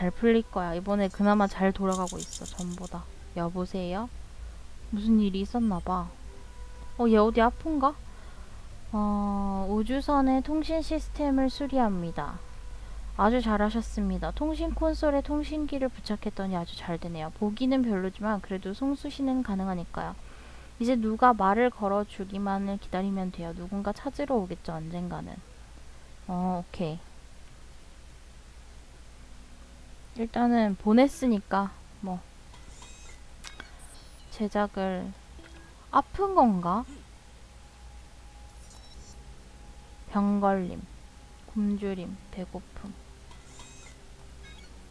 잘 풀릴 거야. 이번에 그나마 잘 돌아가고 있어. 전보다. 여보세요? 무슨 일이 있었나 봐. 어, 얘 어디 아픈가? 어, 우주선의 통신 시스템을 수리합니다. 아주 잘하셨습니다. 통신 콘솔에 통신기를 부착했더니 아주 잘 되네요. 보기는 별로지만 그래도 송수신은 가능하니까요. 이제 누가 말을 걸어주기만을 기다리면 돼요. 누군가 찾으러 오겠죠, 언젠가는. 어, 오케이. 일단은 보냈으니까, 뭐. 제작을, 아픈 건가? 병 걸림, 굶주림, 배고픔.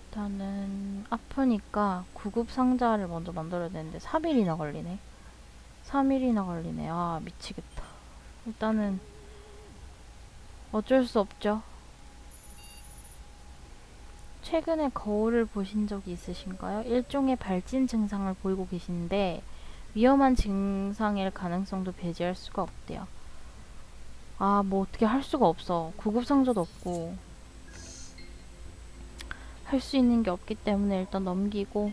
일단은 아프니까 구급 상자를 먼저 만들어야 되는데 3일이나 걸리네. 3일이나 걸리네. 아, 미치겠다. 일단은 어쩔 수 없죠. 최근에 거울을 보신 적이 있으신가요? 일종의 발진 증상을 보이고 계신데 위험한 증상일 가능성도 배제할 수가 없대요. 아, 뭐 어떻게 할 수가 없어. 구급 상자도 없고 할 수 있는 게 없기 때문에 일단 넘기고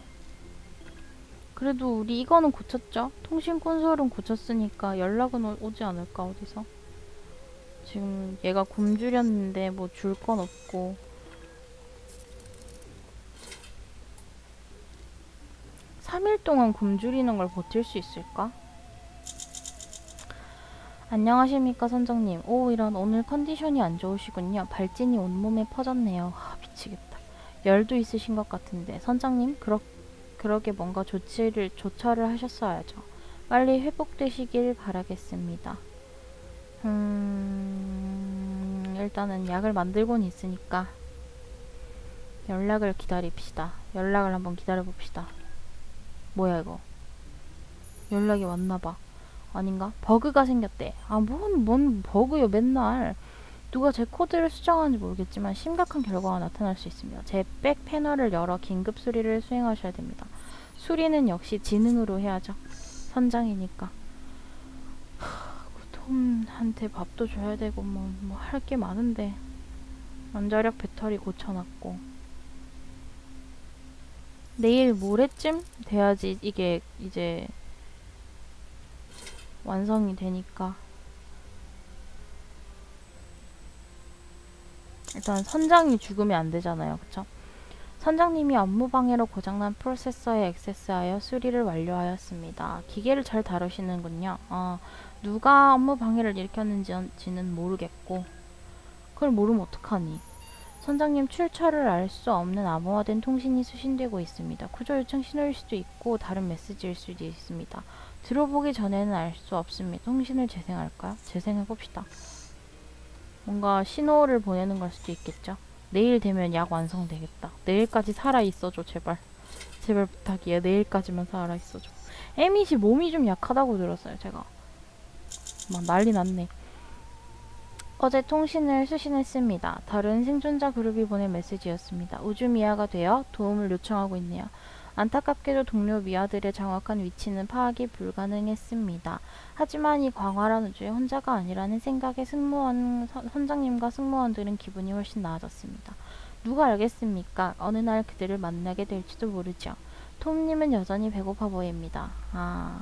그래도 우리 이거는 고쳤죠? 통신 콘솔은 고쳤으니까 연락은 오- 오지 않을까 어디서? 지금 얘가 굶주렸는데 뭐 줄 건 없고 3일 동안 굶주리는 걸 버틸 수 있을까? 안녕하십니까 선장님. 오 이런 오늘 컨디션이 안 좋으시군요. 발진이 온몸에 퍼졌네요. 아 미치겠다. 열도 있으신 것 같은데 선장님 그렇 그러게 뭔가 조치를 조처를 하셨어야죠. 빨리 회복되시길 바라겠습니다. 음, 일단은 약을 만들고는 있으니까 연락을 기다립시다. 연락을 한번 기다려 봅시다. 뭐야 이거? 연락이 왔나봐. 아닌가? 버그가 생겼대. 아, 뭔, 뭔 버그요, 맨날. 누가 제 코드를 수정하는지 모르겠지만 심각한 결과가 나타날 수 있습니다. 제 백 패널을 열어 긴급 수리를 수행하셔야 됩니다. 수리는 역시 지능으로 해야죠. 선장이니까. 하, 그 톰한테 밥도 줘야 되고 뭐 뭐 할 게 많은데 원자력 배터리 고쳐놨고 내일 모레쯤 돼야지 이게 이제 완성이 되니까 일단 선장이 죽으면 안 되잖아요. 그쵸? 선장님이 업무 방해로 고장난 프로세서에 액세스하여 수리를 완료하였습니다. 기계를 잘 다루시는군요. 어, 누가 업무 방해를 일으켰는지는 모르겠고 그걸 모르면 어떡하니? 선장님 출처를 알 수 없는 암호화된 통신이 수신되고 있습니다. 구조 요청 신호일 수도 있고 다른 메시지일 수도 있습니다. 들어보기 전에는 알 수 없습니다. 통신을 재생할까요? 재생해 봅시다. 뭔가 신호를 보내는 걸 수도 있겠죠. 내일 되면 약 완성되겠다. 내일까지 살아 있어줘 제발. 제발 부탁이에요. 내일까지만 살아 있어줘. 에밋이 몸이 좀 약하다고 들었어요 제가. 막 난리 났네. 어제 통신을 수신했습니다. 다른 생존자 그룹이 보낸 메시지였습니다. 우주 미아가 되어 도움을 요청하고 있네요. 안타깝게도 동료 미아들의 정확한 위치는 파악이 불가능했습니다. 하지만 이 광활한 우주에 혼자가 아니라는 생각에 승무원 선- 선장님과 승무원들은 기분이 훨씬 나아졌습니다. 누가 알겠습니까? 어느 날 그들을 만나게 될지도 모르죠. 톰님은 여전히 배고파 보입니다. 아.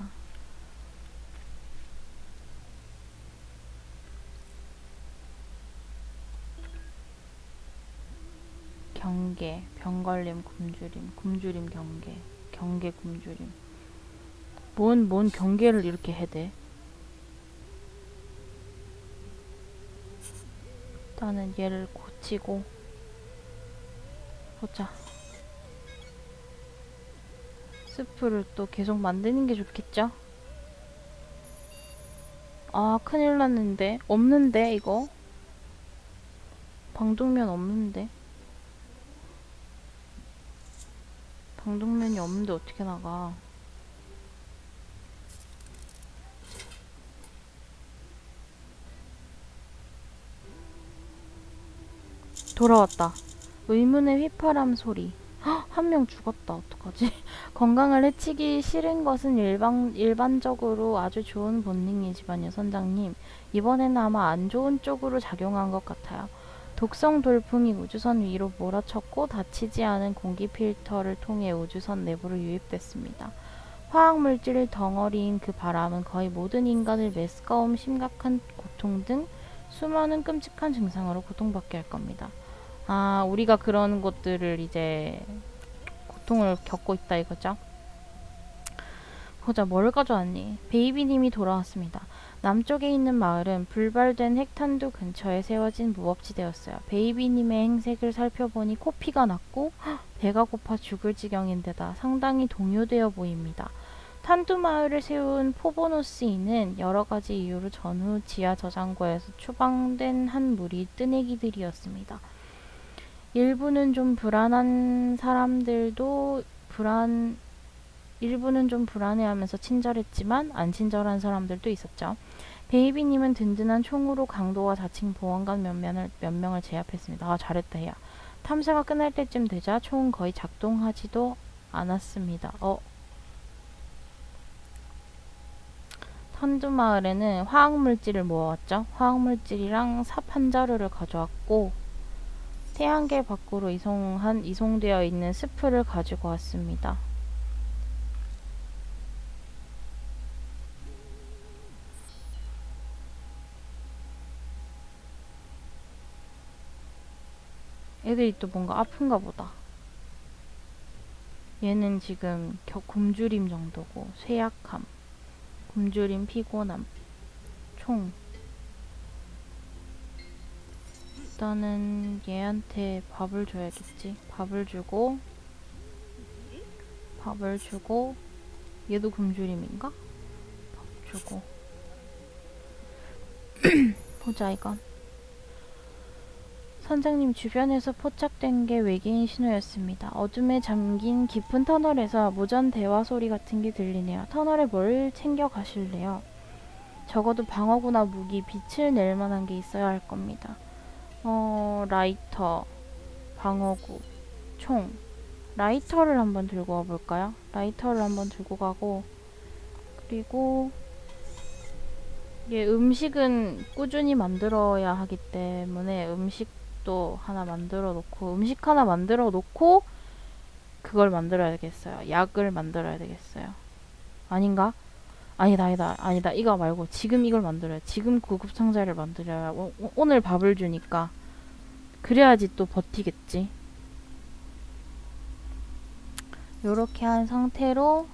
경계, 병걸림, 굶주림, 굶주림, 경계, 경계, 굶주림. 뭔, 뭔 경계를 이렇게 해대? 일단은 얘를 고치고 보자. 스프를 또 계속 만드는 게 좋겠죠? 아, 큰일 났는데. 없는데, 이거? 방독면 없는데. 방독면이 없는데 어떻게 나가? 돌아왔다. 의문의 휘파람 소리. 한 명 죽었다. 어떡하지? 건강을 해치기 싫은 것은 일반, 일반적으로 아주 좋은 본능이지만요, 선장님. 이번에는 아마 안 좋은 쪽으로 작용한 것 같아요. 독성 돌풍이 우주선 위로 몰아쳤고 닫히지 않은 공기 필터를 통해 우주선 내부로 유입됐습니다. 화학 물질 덩어리인 그 바람은 거의 모든 인간을 메스꺼움, 심각한 고통 등 수많은 끔찍한 증상으로 고통받게 할 겁니다. 아, 우리가 그런 것들을 이제 고통을 겪고 있다 이거죠. 보자, 뭘 가져왔니? 베이비님이 돌아왔습니다. 남쪽에 있는 마을은 불발된 핵탄두 근처에 세워진 무법지대였어요. 베이비님의 행색을 살펴보니 코피가 났고 헉, 배가 고파 죽을 지경인데다 상당히 동요되어 보입니다. 탄두 마을을 세운 포보노스인은 여러 가지 이유로 전후 지하 저장고에서 추방된 한 무리 뜨내기들이었습니다. 일부는 좀 불안한 사람들도 불안 일부는 좀 불안해하면서 친절했지만 안 친절한 사람들도 있었죠. 베이비님은 든든한 총으로 강도와 자칭 보안관 몇 명을, 몇 명을 제압했습니다. 아, 잘했다, 야. 탐사가 끝날 때쯤 되자 총은 거의 작동하지도 않았습니다. 어. 탄두 마을에는 화학물질을 모아왔죠. 화학물질이랑 삽 한 자루를 가져왔고, 태양계 밖으로 이송한, 이송되어 있는 스프를 가지고 왔습니다. 애들이 또 뭔가 아픈가 보다. 얘는 지금 겨, 굶주림 정도고 쇠약함, 굶주림, 피곤함, 총. 일단은 얘한테 밥을 줘야겠지. 밥을 주고 밥을 주고 얘도 굶주림인가? 밥 주고 보자 이건. 선장님 주변에서 포착된 게 외계인 신호였습니다. 어둠에 잠긴 깊은 터널에서 무전 대화 소리 같은 게 들리네요. 터널에 뭘 챙겨 가실래요? 적어도 방어구나 무기, 빛을 낼 만한 게 있어야 할 겁니다. 어, 라이터, 방어구, 총. 라이터를 한번 들고 와볼까요? 라이터를 한번 들고 가고, 그리고, 예, 음식은 꾸준히 만들어야 하기 때문에 음식 도 하나 만들어 놓고, 음식 하나 만들어 놓고, 그걸 만들어야 되겠어요. 약을 만들어야 되겠어요. 아닌가? 아니다, 아니다, 아니다. 이거 말고 지금 이걸 만들어야 지금 구급 상자를 만들어야 오, 오- 오늘 밥을 주니까 그래야지 또 버티겠지. 요렇게 한 상태로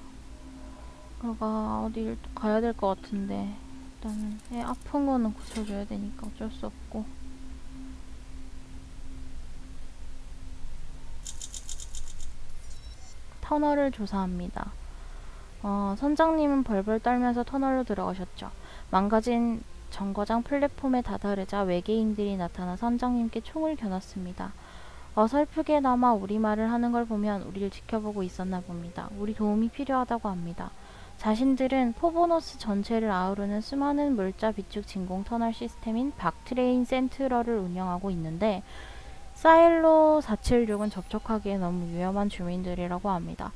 그가 어디를 또 가야 될 것 같은데 일단은 애 아픈 거는 고쳐줘야 되니까 어쩔 수 없고 터널을 조사합니다. 어, 선장님은 벌벌 떨면서 터널로 들어가셨죠. 망가진 정거장 플랫폼에 다다르자 외계인들이 나타나 선장님께 총을 겨눴습니다. 어설프게나마 우리말을 하는 걸 보면 우리를 지켜보고 있었나 봅니다. 우리 도움이 필요하다고 합니다. 자신들은 포보노스 전체를 아우르는 수많은 물자 비축 진공 터널 시스템인 박트레인 센트럴을 운영하고 있는데 사일로 476은 접촉하기에 너무 위험한 주민들이라고 합니다.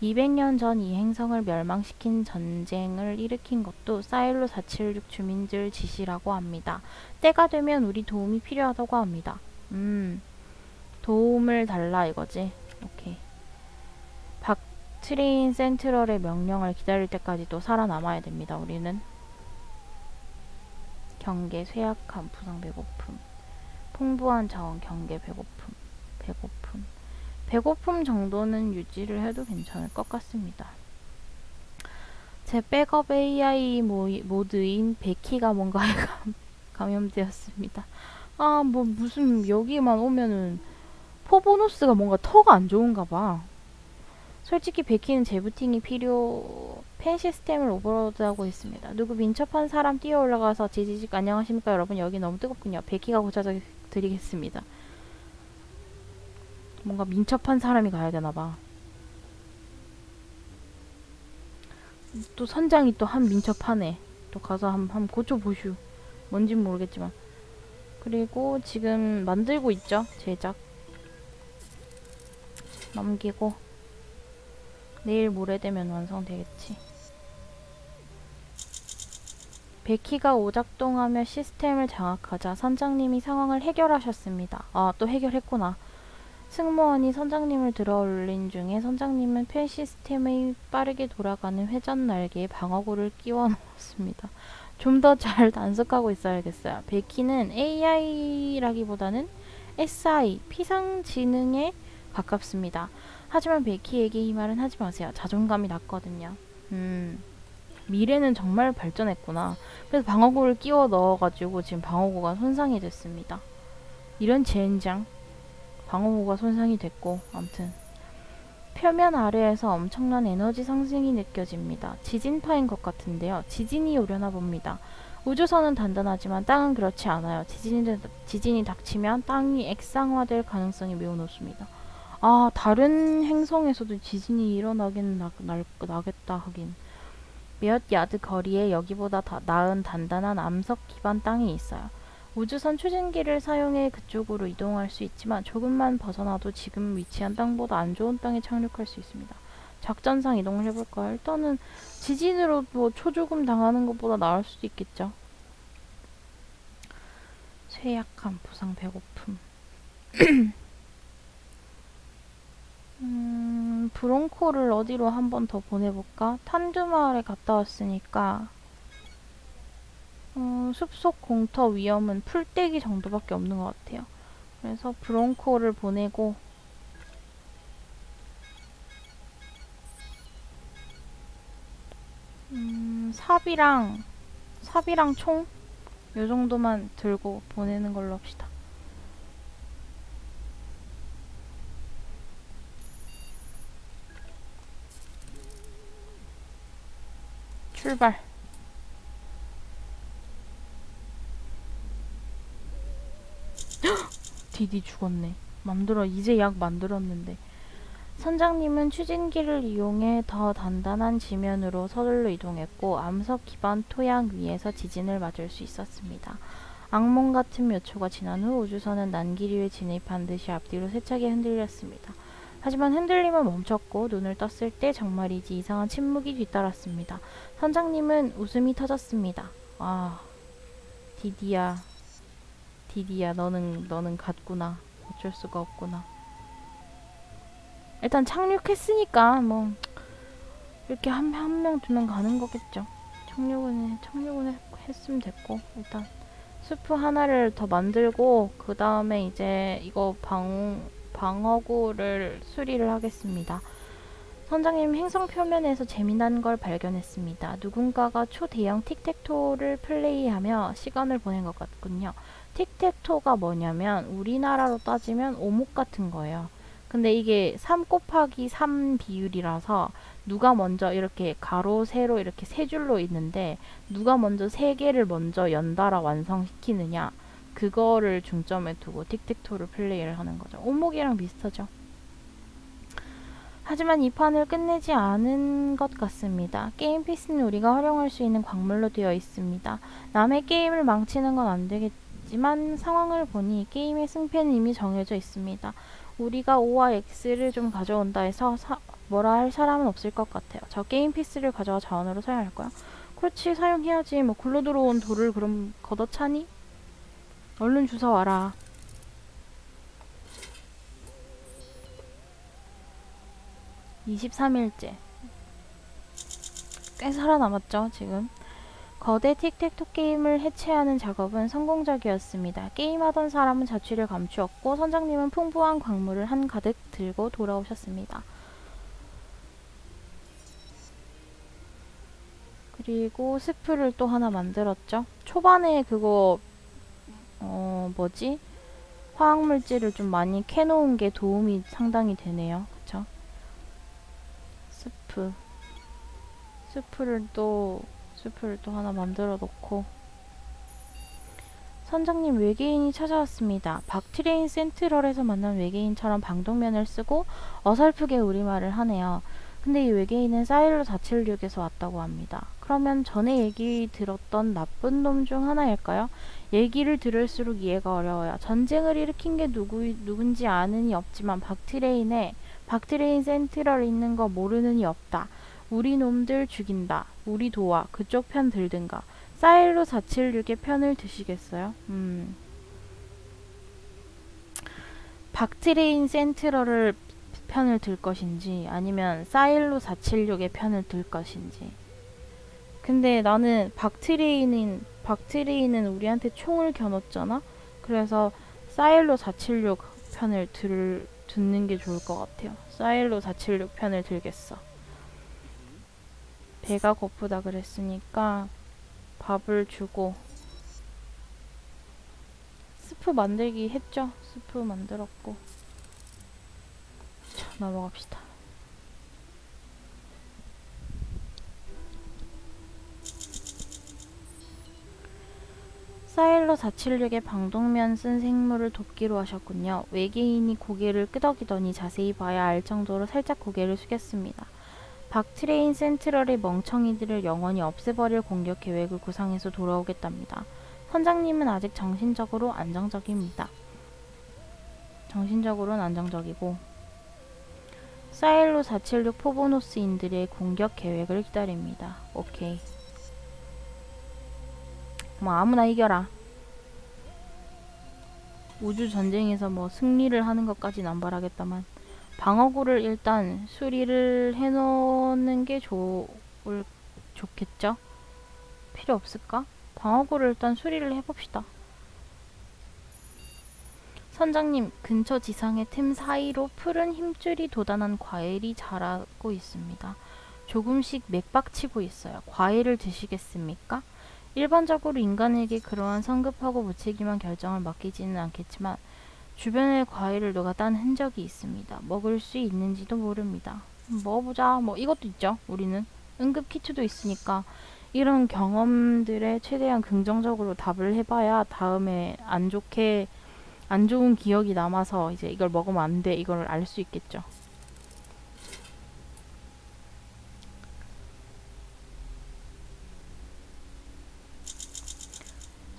200년 전 이 행성을 멸망시킨 전쟁을 일으킨 것도 사일로 476 주민들 짓이라고 합니다. 때가 되면 우리 도움이 필요하다고 합니다. 음, 도움을 달라 이거지. 오케이. 박트레인 센트럴의 명령을 기다릴 때까지도 살아남아야 됩니다. 우리는. 경계, 쇠약함, 부상, 배고픔. 풍부한 자원, 경계, 배고픔. 배고픔. 배고픔 정도는 유지를 해도 괜찮을 것 같습니다. 제 백업 AI 모, 모드인 베키가 뭔가에 감, 감염되었습니다. 아, 뭐 무슨 여기만 오면은 포보노스가 뭔가 터가 안 좋은가 봐. 솔직히 베키는 재부팅이 필요 펜 시스템을 오버로드하고 있습니다. 누구 민첩한 사람 뛰어 올라가서 지지직 안녕하십니까 여러분 여기 너무 뜨겁군요. 베키가 고쳐서 드리겠습니다. 뭔가 민첩한 사람이 가야 되나 봐. 또 선장이 또 한 민첩하네. 또 가서 한, 한 고쳐 보슈. 뭔진 모르겠지만. 그리고 지금 만들고 있죠. 제작. 넘기고. 내일 모레 되면 완성되겠지. 베키가 오작동하며 시스템을 장악하자 선장님이 상황을 해결하셨습니다. 아, 또 해결했구나. 승무원이 선장님을 들어 올린 중에 선장님은 펜 시스템의 빠르게 돌아가는 회전 날개에 방어구를 끼워 넣었습니다. 좀 더 잘 단속하고 있어야겠어요. 베키는 AI라기보다는 SI, 피상지능에 가깝습니다. 하지만 베키에게 이 말은 하지 마세요. 자존감이 낮거든요. 음, 미래는 정말 발전했구나. 그래서 방어구를 끼워 넣어가지고 지금 방어구가 손상이 됐습니다. 이런 젠장. 방어구가 손상이 됐고, 암튼. 표면 아래에서 엄청난 에너지 상승이 느껴집니다. 지진파인 것 같은데요. 지진이 오려나 봅니다. 우주선은 단단하지만 땅은 그렇지 않아요. 지진이, 지진이 닥치면 땅이 액상화될 가능성이 매우 높습니다. 아, 다른 행성에서도 지진이 일어나긴 나, 날, 나겠다 하긴. 몇 야드 거리에 여기보다 다 나은 단단한 암석 기반 땅이 있어요. 우주선 추진기를 사용해 그쪽으로 이동할 수 있지만 조금만 벗어나도 지금 위치한 땅보다 안 좋은 땅에 착륙할 수 있습니다. 작전상 이동을 해볼까요? 일단은 지진으로 뭐 초조금 당하는 것보다 나을 수도 있겠죠. 쇠약함, 부상, 배고픔. 음, 브론코를 어디로 한 번 더 보내볼까? 탄두 마을에 갔다 왔으니까 어, 숲속 공터 위험은 풀떼기 정도밖에 없는 것 같아요. 그래서 브론코를 보내고 음, 삽이랑 삽이랑 총 요 정도만 들고 보내는 걸로 합시다. 출발. 디디 죽었네. 만들어 이제 약 만들었는데. 선장님은 추진기를 이용해 더 단단한 지면으로 서둘러 이동했고 암석 기반 토양 위에서 지진을 맞을 수 있었습니다. 악몽 같은 몇 초가 지난 후 우주선은 난기류에 진입한 듯이 앞뒤로 세차게 흔들렸습니다. 하지만 흔들림은 멈췄고 눈을 떴을 때 정말이지 이상한 침묵이 뒤따랐습니다. 선장님은 웃음이 터졌습니다. 아, 디디야, 디디야, 너는 너는 갔구나. 어쩔 수가 없구나. 일단 착륙했으니까 뭐 이렇게 한 한 명 두 명 가는 거겠죠. 착륙은 착륙은 했, 했으면 됐고 일단 수프 하나를 더 만들고 그 다음에 이제 이거 방 방어구를 수리를 하겠습니다. 선장님 행성 표면에서 재미난 걸 발견했습니다. 누군가가 초대형 틱택토를 플레이하며 시간을 보낸 것 같군요. 틱택토가 뭐냐면 우리나라로 따지면 오목 같은 거예요. 근데 이게 3 곱하기 3 비율이라서 누가 먼저 이렇게 가로 세로 이렇게 세 줄로 있는데 누가 먼저 세 개를 먼저 연달아 완성시키느냐 그거를 중점에 두고 틱택토를 플레이를 하는 거죠. 오목이랑 비슷하죠. 하지만 이 판을 끝내지 않은 것 같습니다. 게임 피스는 우리가 활용할 수 있는 광물로 되어 있습니다. 남의 게임을 망치는 건 안 되겠지만 상황을 보니 게임의 승패는 이미 정해져 있습니다. 우리가 O와 X를 좀 가져온다 해서 사, 뭐라 할 사람은 없을 것 같아요. 저 게임 피스를 가져와 자원으로 사용할 거야. 그렇지 사용해야지. 뭐 굴러 들어온 돌을 그럼 걷어차니? 얼른 주워 와라. (23일째) 꽤 살아남았죠 지금 거대 틱택토 게임을 해체하는 작업은 성공적이었습니다. 게임하던 사람은 자취를 감추었고 선장님은 풍부한 광물을 한가득 들고 돌아오셨습니다. 그리고 스프를 또 하나 만들었죠. 초반에 그거 어 뭐지? 화학물질을 좀 많이 캐놓은 게 도움이 상당히 되네요. 그쵸? 스프 스프를 또 스프를 또 하나 만들어 놓고 선장님 외계인이 찾아왔습니다. 박트레인 센트럴에서 만난 외계인처럼 방독면을 쓰고 어설프게 우리말을 하네요. 근데 이 외계인은 사일로 476에서 왔다고 합니다. 그러면 전에 얘기 들었던 나쁜 놈 중 하나일까요? 얘기를 들을수록 이해가 어려워요. 전쟁을 일으킨 게 누구, 누군지 아는 이 없지만 박트레인에 박트레인 센트럴 있는 거 모르는 이 없다. 우리 놈들 죽인다. 우리 도와. 그쪽 편 들든가. 사일로 476의 편을 드시겠어요? 음. 박트레인 센트럴을 편을 들 것인지 아니면 사일로 476의 편을 들 것인지. 근데 나는 박트레인은 박트레인은 우리한테 총을 겨눴잖아. 그래서 사일로 476 편을 들 듣는 게 좋을 것 같아요. 사일로 476 편을 들겠어. 배가 고프다 그랬으니까 밥을 주고 스프 만들기 했죠? 스프 만들었고 자 넘어갑시다 사일러 476의 방독면 쓴 생물을 돕기로 하셨군요. 외계인이 고개를 끄덕이더니 자세히 봐야 알 정도로 살짝 고개를 숙였습니다. 박트레인 센트럴의 멍청이들을 영원히 없애버릴 공격 계획을 구상해서 돌아오겠답니다. 선장님은 아직 정신적으로 안정적입니다. 정신적으로는 안정적이고 사일로 476 포보노스인들의 공격 계획을 기다립니다. 오케이. 뭐 아무나 이겨라. 우주 전쟁에서 뭐 승리를 하는 것까지는 안 바라겠다만 방어구를 일단 수리를 해놓는 게 좋을 좋겠죠? 필요 없을까? 방어구를 일단 수리를 해봅시다. 선장님, 근처 지상의 틈 사이로 푸른 힘줄이 도단한 과일이 자라고 있습니다. 조금씩 맥박치고 있어요. 과일을 드시겠습니까? 일반적으로 인간에게 그러한 성급하고 무책임한 결정을 맡기지는 않겠지만 주변의 과일을 누가 딴 흔적이 있습니다. 먹을 수 있는지도 모릅니다. 먹어보자. 뭐 이것도 있죠. 우리는 응급 키트도 있으니까 이런 경험들에 최대한 긍정적으로 답을 해봐야 다음에 안 좋게 안 좋은 기억이 남아서 이제 이걸 먹으면 안 돼. 이걸 알 수 있겠죠.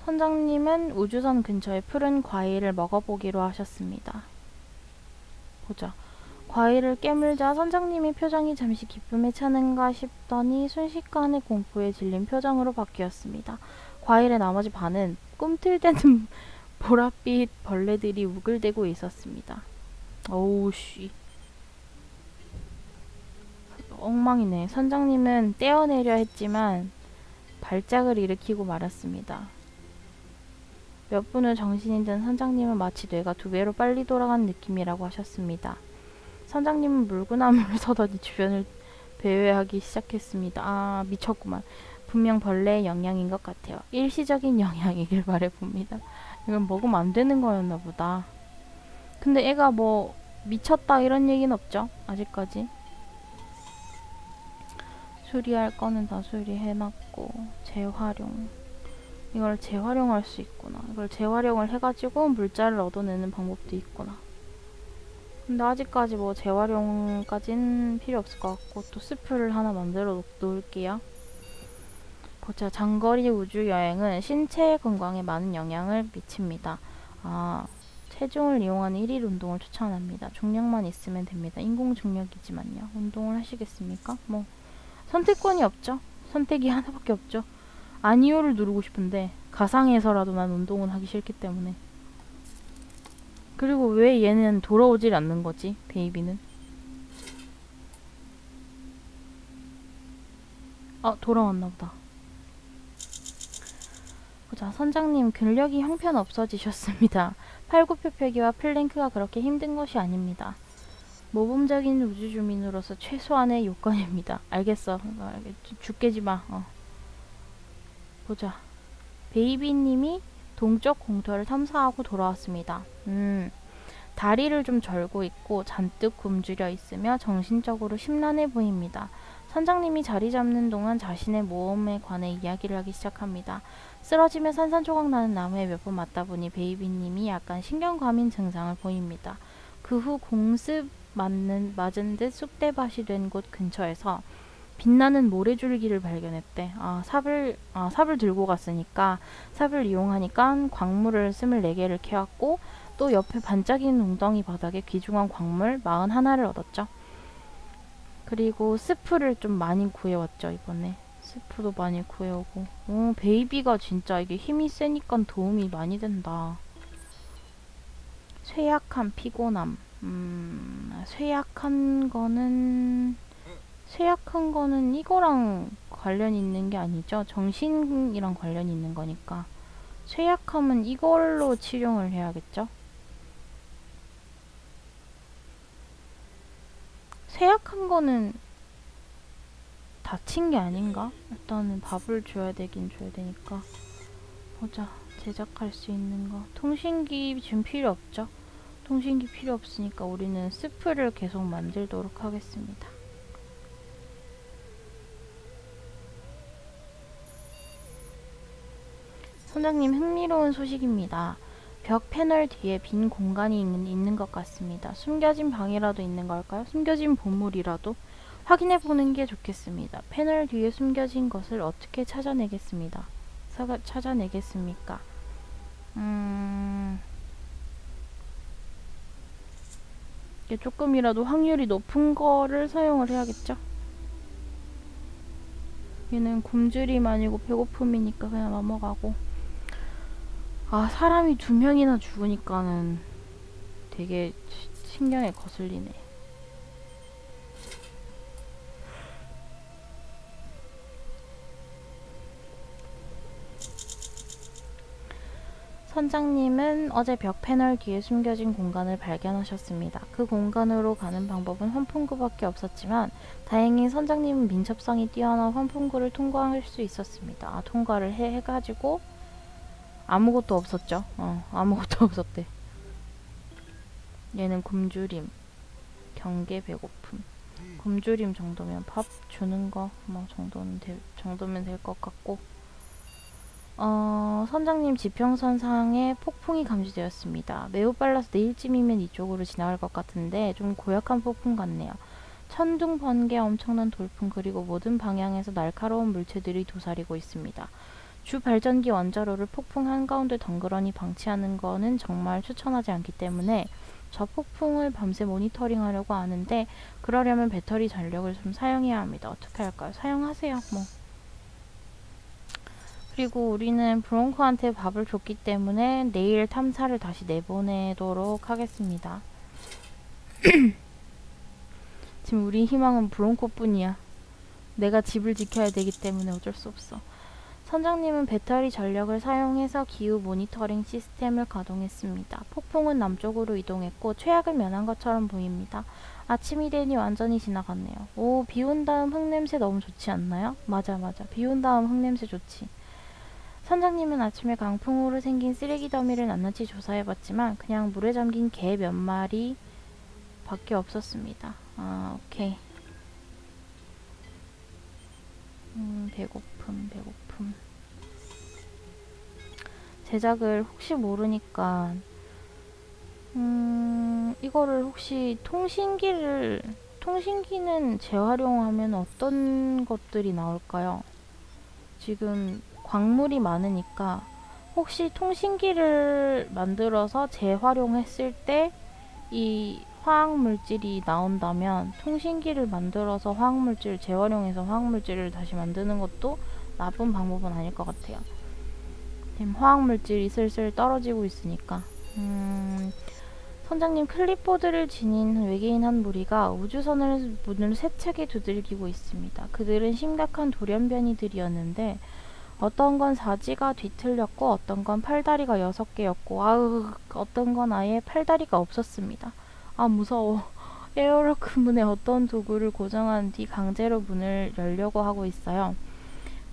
선장님은 우주선 근처의 푸른 과일을 먹어보기로 하셨습니다. 보자. 과일을 깨물자 선장님의 표정이 잠시 기쁨에 차는가 싶더니 순식간에 공포에 질린 표정으로 바뀌었습니다. 과일의 나머지 반은 꿈틀대는 보랏빛 벌레들이 우글대고 있었습니다. 어우 씨. 엉망이네. 선장님은 떼어내려 했지만 발작을 일으키고 말았습니다. 몇분후 정신이 든 선장님은 마치 뇌가 두 배로 빨리 돌아간 느낌이라고 하셨습니다. 선장님은 물구나무를 서더니 주변을 배회하기 시작했습니다. 아, 미쳤구만. 분명 벌레의 영향인 것 같아요. 일시적인 영향이길 바래봅니다. 이건 먹으면 안 되는 거였나 보다. 근데 애가 뭐 미쳤다 이런 얘기는 없죠? 아직까지. 수리할 거는 다 수리해놨고 재활용. 이걸 재활용할 수 있구나. 이걸 재활용을 해가지고 물자를 얻어내는 방법도 있구나. 근데 아직까지 뭐 재활용까진 필요 없을 것 같고 또 스프를 하나 만들어 놓, 놓을게요. 보자. 장거리 우주 여행은 신체 건강에 많은 영향을 미칩니다. 아, 체중을 이용하는 일일 운동을 추천합니다. 중력만 있으면 됩니다. 인공 중력이지만요. 운동을 하시겠습니까? 뭐 선택권이 없죠. 선택이 하나밖에 없죠. 아니오를 누르고 싶은데 가상에서라도 난 운동은 하기 싫기 때문에. 그리고 왜 얘는 돌아오질 않는 거지 베이비는? 아 돌아왔나 보다. 보자. 선장님 근력이 형편없어지셨습니다. 팔굽혀펴기와 플랭크가 그렇게 힘든 것이 아닙니다. 모범적인 우주주민으로서 최소한의 요건입니다. 알겠어. 죽게지 마. 어. 보자. 베이비님이 동쪽 공터를 탐사하고 돌아왔습니다. 음, 다리를 좀 절고 있고 잔뜩 굶주려 있으며 정신적으로 심란해 보입니다. 선장님이 자리 잡는 동안 자신의 모험에 관해 이야기를 하기 시작합니다. 쓰러지며 산산조각 나는 나무에 몇 번 맞다 보니 베이비님이 약간 신경과민 증상을 보입니다. 그 후 공습 맞는, 맞은 듯 쑥대밭이 된 곳 근처에서 빛나는 모래줄기를 발견했대. 아, 삽을, 아, 삽을 들고 갔으니까 삽을 이용하니까 광물을 24개를 캐왔고 또 옆에 반짝이는 웅덩이 바닥에 귀중한 광물 41를 얻었죠. 그리고 스프를 좀 많이 구해왔죠, 이번에. 스프도 많이 구해오고. 오, 베이비가 진짜 이게 힘이 세니까 도움이 많이 된다. 쇠약한 피곤함. 음, 쇠약한 거는, 쇠약한 거는 이거랑 관련 있는 게 아니죠. 정신이랑 관련이 있는 거니까. 쇠약함은 이걸로 치료를 해야겠죠. 쇠약한 거는 다친 게 아닌가? 일단은 밥을 줘야 되긴 줘야 되니까. 보자. 제작할 수 있는 거. 통신기 지금 필요 없죠? 통신기 필요 없으니까 우리는 스프를 계속 만들도록 하겠습니다. 선장님 흥미로운 소식입니다. 벽 패널 뒤에 빈 공간이 있는, 있는 것 같습니다. 숨겨진 방이라도 있는 걸까요? 숨겨진 보물이라도? 확인해 보는 게 좋겠습니다. 패널 뒤에 숨겨진 것을 어떻게 찾아내겠습니다. 사가, 찾아내겠습니까? 음... 이게 조금이라도 확률이 높은 거를 사용을 해야겠죠? 얘는 굶주림 아니고 배고픔이니까 그냥 넘어가고 아 사람이 두 명이나 죽으니까는 되게 시- 신경에 거슬리네 선장님은 어제 벽 패널 뒤에 숨겨진 공간을 발견하셨습니다. 그 공간으로 가는 방법은 환풍구밖에 없었지만 다행히 선장님은 민첩성이 뛰어난 환풍구를 통과할 수 있었습니다. 아, 통과를 해, 해가지고 아무것도 없었죠. 어, 아무것도 없었대. 얘는 굶주림, 경계, 배고픔. 굶주림 정도면 밥 주는 거 뭐 정도는 될, 정도면 될 것 같고. 어, 선장님 지평선 상에 폭풍이 감지되었습니다. 매우 빨라서 내일쯤이면 이쪽으로 지나갈 것 같은데 좀 고약한 폭풍 같네요. 천둥, 번개, 엄청난 돌풍 그리고 모든 방향에서 날카로운 물체들이 도사리고 있습니다. 주 발전기 원자로를 폭풍 한가운데 덩그러니 방치하는 거는 정말 추천하지 않기 때문에 저 폭풍을 밤새 모니터링 하려고 하는데 그러려면 배터리 전력을 좀 사용해야 합니다. 어떻게 할까요? 사용하세요. 뭐. 그리고 우리는 브롱코한테 밥을 줬기 때문에 내일 탐사를 다시 내보내도록 하겠습니다. 지금 우리 희망은 브롱코뿐이야. 내가 집을 지켜야 되기 때문에 어쩔 수 없어. 선장님은 배터리 전력을 사용해서 기후 모니터링 시스템을 가동했습니다. 폭풍은 남쪽으로 이동했고 최악을 면한 것처럼 보입니다. 아침이 되니 완전히 지나갔네요. 오, 비 온 다음 흙냄새 너무 좋지 않나요? 맞아, 맞아. 비 온 다음 흙냄새 좋지. 선장님은 아침에 강풍으로 생긴 쓰레기 더미를 낱낱이 조사해봤지만 그냥 물에 잠긴 개 몇 마리 밖에 없었습니다. 아, 오케이. 음, 배고픔, 배고픔. 제작을 혹시 모르니까, 음, 이거를 혹시 통신기를, 통신기는 재활용하면 어떤 것들이 나올까요? 지금 광물이 많으니까, 혹시 통신기를 만들어서 재활용했을 때, 이 화학 물질이 나온다면 통신기를 만들어서 화학 물질을 재활용해서 화학 물질을 다시 만드는 것도 나쁜 방법은 아닐 것 같아요. 지금 화학물질이 슬슬 떨어지고 있으니까. 음, 선장님 클립보드를 지닌 외계인 한 무리가 우주선을 문을 세차게 두들기고 있습니다. 그들은 심각한 돌연변이들이었는데 어떤 건 사지가 뒤틀렸고 어떤 건 팔다리가 여섯 개였고 아으 어떤 건 아예 팔다리가 없었습니다. 아 무서워. 에어로크 문에 어떤 도구를 고정한 뒤 강제로 문을 열려고 하고 있어요.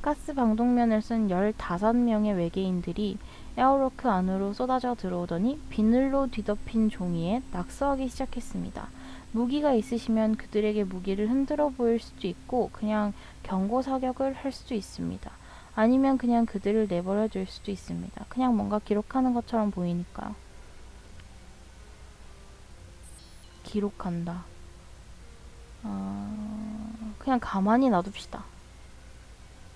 가스 방독면을 쓴 15명의 외계인들이 에어로크 안으로 쏟아져 들어오더니 비늘로 뒤덮인 종이에 낙서하기 시작했습니다. 무기가 있으시면 그들에게 무기를 흔들어 보일 수도 있고 그냥 경고 사격을 할 수도 있습니다. 아니면 그냥 그들을 내버려 둘 수도 있습니다. 그냥 뭔가 기록하는 것처럼 보이니까요. 기록한다. 어, 그냥 가만히 놔둡시다.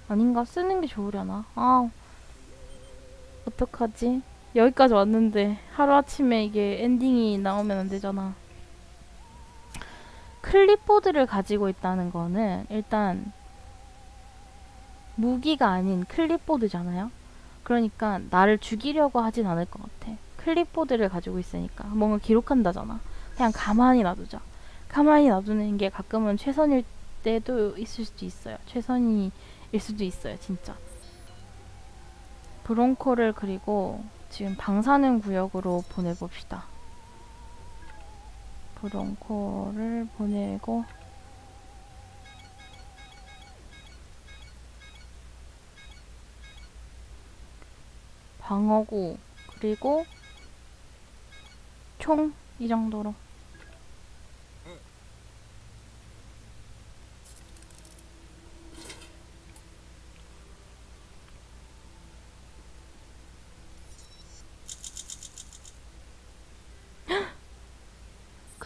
아닌가? 쓰는 게 좋으려나? 아, 어떡하지? 여기까지 왔는데 하루아침에 이게 엔딩이 나오면 안 되잖아. 클립보드를 가지고 있다는 거는 일단 무기가 아닌 클립보드잖아요. 그러니까 나를 죽이려고 하진 않을 것 같아. 클립보드를 가지고 있으니까 뭔가 기록한다잖아. 그냥 가만히 놔두자. 가만히 놔두는 게 가끔은 최선일 때도 있을 수도 있어요. 최선 일 수도 있어요, 진짜. 브론코를 그리고 지금 방사능 구역으로 보내봅시다. 브론코를 보내고 방어구 그리고 총 이 정도로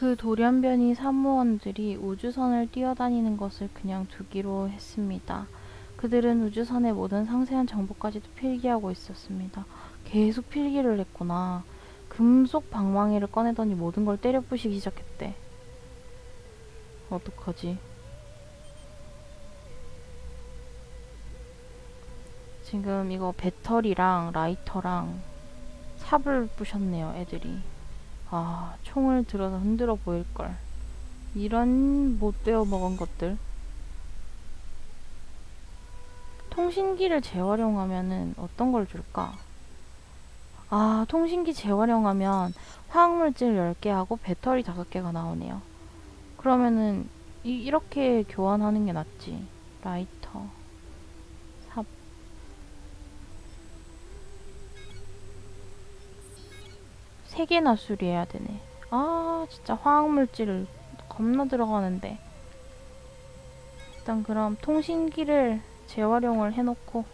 그 돌연변이 사무원들이 우주선을 뛰어다니는 것을 그냥 두기로 했습니다. 그들은 우주선의 모든 상세한 정보까지도 필기하고 있었습니다. 계속 필기를 했구나. 금속 방망이를 꺼내더니 모든 걸 때려 부시기 시작했대. 어떡하지? 지금 이거 배터리랑 라이터랑 삽을 부셨네요, 애들이. 아, 총을 들어서 흔들어 보일걸. 이런 못 배워 먹은 것들. 통신기를 재활용하면은 어떤 걸 줄까? 아, 통신기 재활용하면 화학물질 10개 하고 배터리 5개가 나오네요. 그러면은 이, 이렇게 교환하는 게 낫지. 라이터, 삽. 세 개나 수리해야 되네. 아, 진짜 화학물질 겁나 들어가는데. 일단 그럼 통신기를 재활용을 해놓고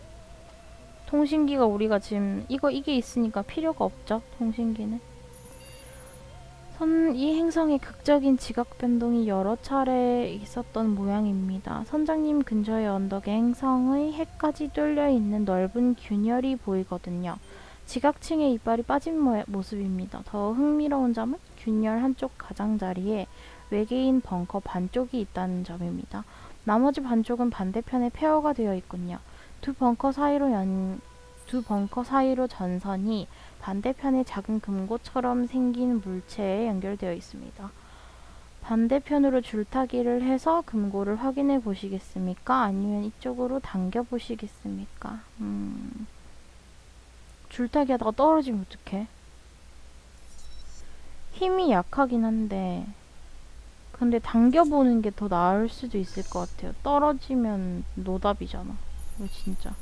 통신기가 우리가 지금 이거 이게 있으니까 필요가 없죠 통신기는 선, 이 행성의 극적인 지각 변동이 여러 차례 있었던 모양입니다. 선장님 근처의 언덕에 행성의 해까지 뚫려 있는 넓은 균열이 보이거든요. 지각층의 이빨이 빠진 모, 모습입니다. 더 흥미로운 점은 균열 한쪽 가장자리에 외계인 벙커 반쪽이 있다는 점입니다. 나머지 반쪽은 반대편에 폐허가 되어 있군요. 두 벙커 사이로 연, 두 벙커 사이로 전선이 반대편에 작은 금고처럼 생긴 물체에 연결되어 있습니다. 반대편으로 줄타기를 해서 금고를 확인해 보시겠습니까? 아니면 이쪽으로 당겨 보시겠습니까? 음, 줄타기 하다가 떨어지면 어떡해? 힘이 약하긴 한데, 근데 당겨보는 게 더 나을 수도 있을 것 같아요. 떨어지면 노답이잖아. 이거 진짜.